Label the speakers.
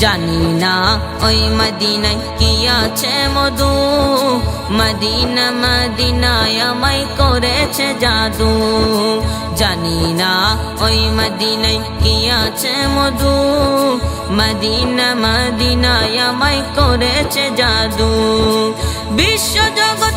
Speaker 1: জানি না, ওই মদিনায় কি আছে মধু? মদিনা, মদিনায় আমায় করেছে জাদু। জানি না, ওই মদিনায় কি আছে মধু? মদিনা, মদিনায় আমায় করেছে জাদু। বিশ্ব জগৎ